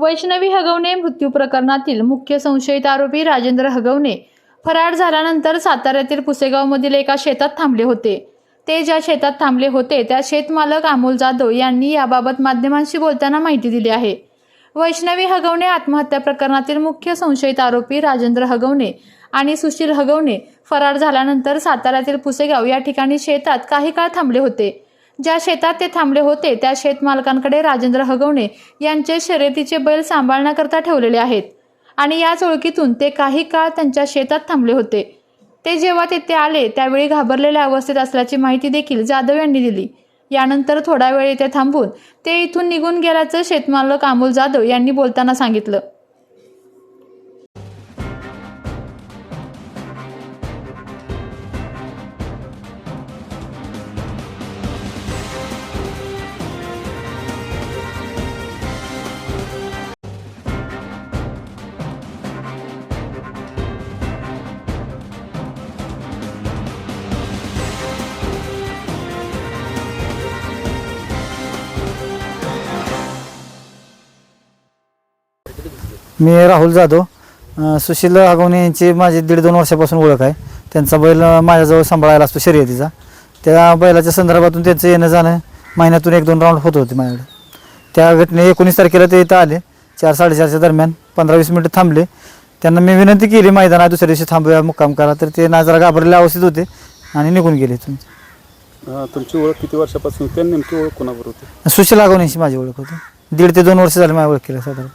वैष्णवी हगवणे मृत्यू प्रकरणातील मुख्य संशयित आरोपी राजेंद्र हगवणे. फरार झाल्यानंतर साताऱ्यातील पुसेगावमधील एका शेतात थांबले होते. ते ज्या शेतात थांबले होते त्या शेतमालक अमोल जाधव यांनी याबाबत माध्यमांशी बोलताना माहिती दिली आहे. वैष्णवी हगवणे आत्महत्या प्रकरणातील मुख्य संशयित आरोपी राजेंद्र हगवणे आणि सुशील हगवणे फरार झाल्यानंतर साताऱ्यातील पुसेगाव या ठिकाणी शेतात काही काळ थांबले होते. ज्या शेतात ते थांबले होते त्या शेतमालकांकडे राजेंद्र हगवणे यांचे शर्यतीचे बैल सांभाळण्याकरता ठेवलेले आहेत. आणि याच ओळखीतून ते काही काळ त्यांच्या शेतात थांबले होते. ते जेव्हा तेथे आले त्यावेळी घाबरलेल्या अवस्थेत असल्याची माहिती देखील जाधव यांनी दिली. यानंतर थोडा वेळ इथे थांबून ते इथून निघून गेल्याचं शेतमालक अमोल जाधव यांनी बोलताना सांगितलं. मी राहुल जाधव. अं, सुशील हगवणे यांची माझी दीड दोन वर्षापासून ओळख आहे. त्यांचा बैल अं, माझ्याजवळ सांभाळायला असतो शर्यतीचा. त्या बैलाच्या संदर्भातून त्यांचं येणं जाणं महिन्यातून एक दोन राऊंड होत होते माझ्याकडे. त्या घटने एकोणीस तारखेला ते इथं आले. चार साडेचारच्या दरम्यान पंधरा वीस मिनिटं थांबले. त्यांना मी विनंती केली मैदानात दुसऱ्या दिवशी थांबूया मुक्काम करा. तर ते ना जरा घाबरलेल्या अवस्थेत होते आणि निघून गेले इथून. अं, तुमची ओळख किती वर्षापासून होती आणि नेमकी ओळख कोणाबरोबर होती? सुशील हगवण्याची माझी ओळख होती. दीड ते दोन वर्ष झाले माझ्या ओळख केलं साधारण.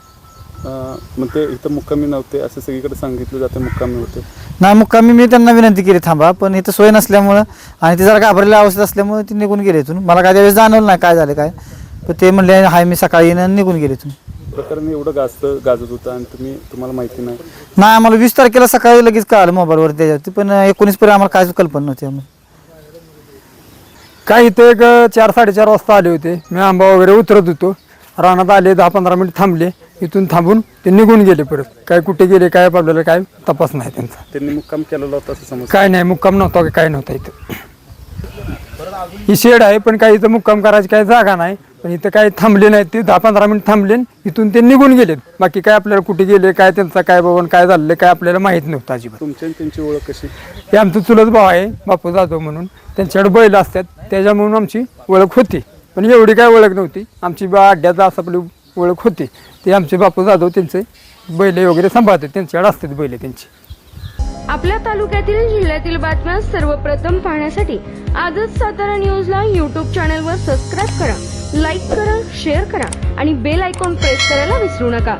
मग ते इथं मुक्कामी नव्हते असं सगळीकडे सांगितलं जातं मुक्कामी होते. नाही मुक्कामी मी त्यांना विनंती केली थांबा पण इथं सोय नसल्यामुळं आणि ते जरा घाबरलेल्या अवस्थेत असल्यामुळे ते निघून गेले इथून. मला काय त्यावेळेस जाणवलं नाही काय झालं काय. पण ते म्हणले हाय मी सकाळी येईन आणि निघून गेले इथून. प्रकरण एवढं गाजत गाजत होतं आणि तुम्ही तुम्हाला माहिती नाही. नाही आम्हाला वीस तारखेला सकाळी लगेच कळालं मोबाईलवर त्याच्यावरती पण एकोणीस पर्यंत आम्हाला काहीच कल्पना नव्हती आम्हाला. काय इथे एक चार साडेचार वाजता आले होते. मी आंबा वगैरे उतरत होतो. रानात आले दहा पंधरा मिनिट थांबले. इथून थांबून ते निघून गेले परत. काय कुठे गेले काय आपल्याला काय तपास नाही त्यांचा. त्यांनी मुक्काम केलेला होता असं समज काय नाही मुक्काम नव्हता की काय नव्हता इथं. ही शेड आहे पण काही इथं मुक्काम करायची काही जागा नाही. पण इथं काही थांबले नाहीत ते दहा पंधरा मिनिट थांबले इथून ते निघून गेलेत. बाकी काय आपल्याला कुठे गेले काय त्यांचा काय बाबा काय झालं काय आपल्याला माहीत नव्हतं अजिबात. आणि त्यांची ओळख कशी? हे आमचं चुलत भाव आहे बापू जाधव म्हणून. त्यांच्याकडे बैल असतात त्याच्यामुळून आमची ओळख होती. पण एवढी काय ओळख नव्हती. आमची बा अड्ड्याचा असं आपली ओळख होती. ते आमचे बापू जाधव त्यांचे बैले वगैरे सांभाळतात. त्यांच्याकडे असतात बैले त्यांची. आपल्या तालुक्यातील जिल्ह्यातील बातम्या सर्वप्रथम पाहण्यासाठी आजच सातारा न्यूजला यूट्यूब चॅनलवर सबस्क्राईब करा लाईक करा शेअर करा आणि बेल आयकॉन प्रेस करायला विसरू नका.